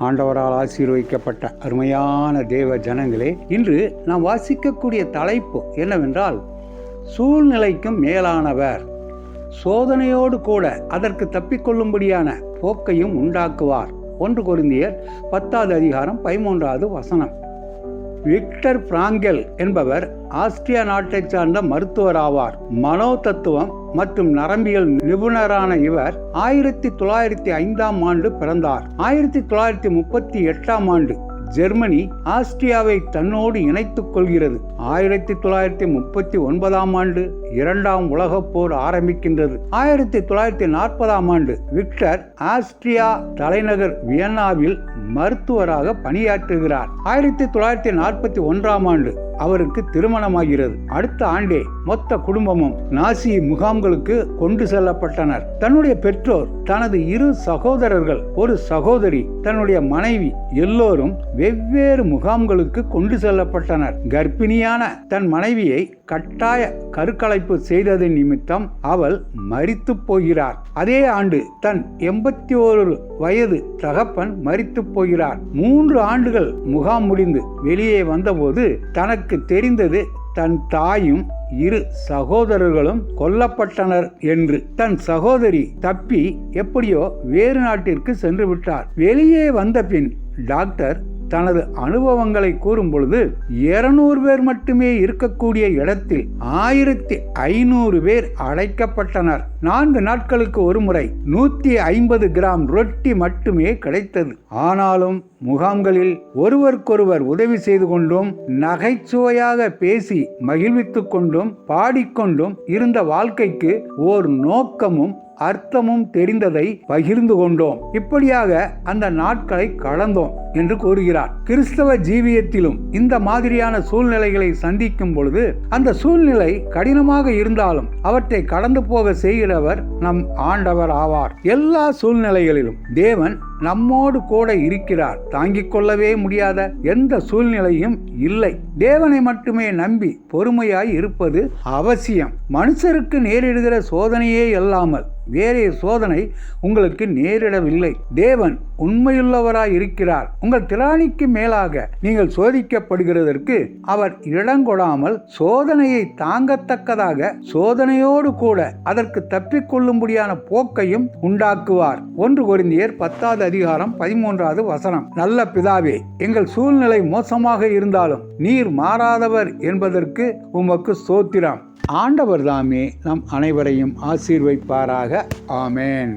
ஆண்டவரால் ஆசீர்வதிக்கப்பட்ட அருமையான தேவ ஜனங்களே இன்று நாம் வாசிக்கக்கூடிய தலைப்பு என்னவென்றால் சூழ்நிலைக்கும் மேலானவர். சோதனையோடு கூட அதற்கு தப்பிக்கொள்ளும்படியான போக்கையும் உண்டாக்குவார். ஒன்று கொரிந்தியர் பத்தாவது அதிகாரம் பதிமூன்றாவது வசனம். விக்டர் பிராங்கெல் என்பவர் ஆஸ்திரியா நாட்டைச் சார்ந்த மருத்துவர் ஆவார் மனோ தத்துவம் மற்றும் நரம்பியல் நிபுணரான இவர் ஆயிரத்தி தொள்ளாயிரத்தி ஐந்தாம் ஆண்டு பிறந்தார். ஆயிரத்தி தொள்ளாயிரத்தி முப்பத்தி எட்டாம் ஆண்டு ஜெர்மனி ஆஸ்திரியாவை தன்னோடு இணைத்துக் கொள்கிறது. ஆயிரத்தி தொள்ளாயிரத்தி முப்பத்தி ஒன்பதாம் ஆண்டு இரண்டாம் உலகப் போர் ஆரம்பிக்கின்றது. ஆயிரத்தி தொள்ளாயிரத்தி நாற்பதாம் ஆண்டு விக்டர் ஆஸ்திரியா தலைநகர் வியன்னாவில் மருத்துவராக பணியாற்றுகிறார். ஆயிரத்தி தொள்ளாயிரத்தி நாற்பத்தி ஒன்றாம் ஆண்டு அவருக்கு திருமணமாகிறது. அடுத்த ஆண்டே மொத்த குடும்பமும் நாசி முகாம்களுக்கு கொண்டு செல்லப்பட்டனர். தன்னுடைய பெற்றோர் தனது இரு சகோதரர்கள் ஒரு சகோதரி தன்னுடைய மனைவி எல்லோரும் வெவ்வேறு முகாம்களுக்கு கொண்டு செல்லப்பட்டனர். கர்ப்பிணியான தன் மனைவியை கட்டாய கருக்கலைப்பு செய்ததின் நிமித்தம் அவள் மறித்து போகிறார். அதே ஆண்டு தன் எண்பத்தி ஓரு வயது தகப்பன் மறித்து போகிறார். மூன்று ஆண்டுகள் முகாம் முடிந்து வெளியே வந்தபோது தனக்கு தெரிந்தது தன் தாயும் இரு சகோதரர்களும் கொல்லப்பட்டனர் என்று. தன் சகோதரி தப்பி எப்படியோ வேறு நாட்டிற்கு சென்று விட்டார். வெளியே வந்த பின் டாக்டர் தனது அனுபவங்களை கூறும் பொழுது இருநூறு பேர் மட்டுமே இருக்கக்கூடிய இடத்தில் ஆயிரத்தி ஐநூறு பேர் அழைக்கப்பட்டனர் நான்கு நாட்களுக்கு ஒரு முறை நூத்தி ஐம்பது கிராம் ரொட்டி மட்டுமே கிடைத்தது. ஆனாலும் முகாம்களில் ஒருவருக்கொருவர் உதவி செய்து கொண்டும் நகைச்சுவையாக பேசி மகிழ்வித்துக் கொண்டும் பாடிக்கொண்டும் இருந்த வாழ்க்கைக்கு ஓர் நோக்கமும் அர்த்தமும் தெரிந்ததை பகிர்ந்து கொண்டோம். இப்படியாக அந்த நாட்களை கடந்தோம் என்று கூறுகிறார். கிறிஸ்தவ ஜீவியத்திலும் இந்த மாதிரியான சூழ்நிலைகளை சந்திக்கும் பொழுது அந்த சூழ்நிலை கடினமாக இருந்தாலும் அவற்றை கடந்து போக செய்கிறவர் நம் ஆண்டவர் ஆவார். எல்லா சூழ்நிலைகளிலும் தேவன் நம்மோடு கூட இருக்கிறார். தாங்கிக் கொள்ளவே முடியாத எந்த சூழ்நிலையும் இல்லை. தேவனை மட்டுமே நம்பி பொறுமையாய் இருப்பது அவசியம். மனுஷருக்கு நேரிடுகிற சோதனையே இல்லாமல் வேறே சோதனை உங்களுக்கு நேரிடவில்லை. தேவன் உண்மையுள்ளவராய் இருக்கிறார். உங்கள் திராணிக்கு மேலாக நீங்கள் சோதிக்கப்படுகிறதற்கு அவர் இடங்கொடாமல் சோதனையை தாங்கத்தக்கதாக சோதனையோடு கூட அதற்கு தப்பிக்கொள்ளும்படியான போக்கையும் உண்டாக்குவார். ஒன்று கொரிந்தியர் பத்தாவது அதிகாரம் பதிமூன்றாவது வசனம். நல்ல பிதாவே எங்கள் சூழ்நிலை மோசமாக இருந்தாலும் நீர் மாறாதவர் என்பதற்கு உமக்கு சோத்திரம் ஆண்டவர் தாமே நம் அனைவரையும் ஆசீர்வைப்பாராக. ஆமேன்.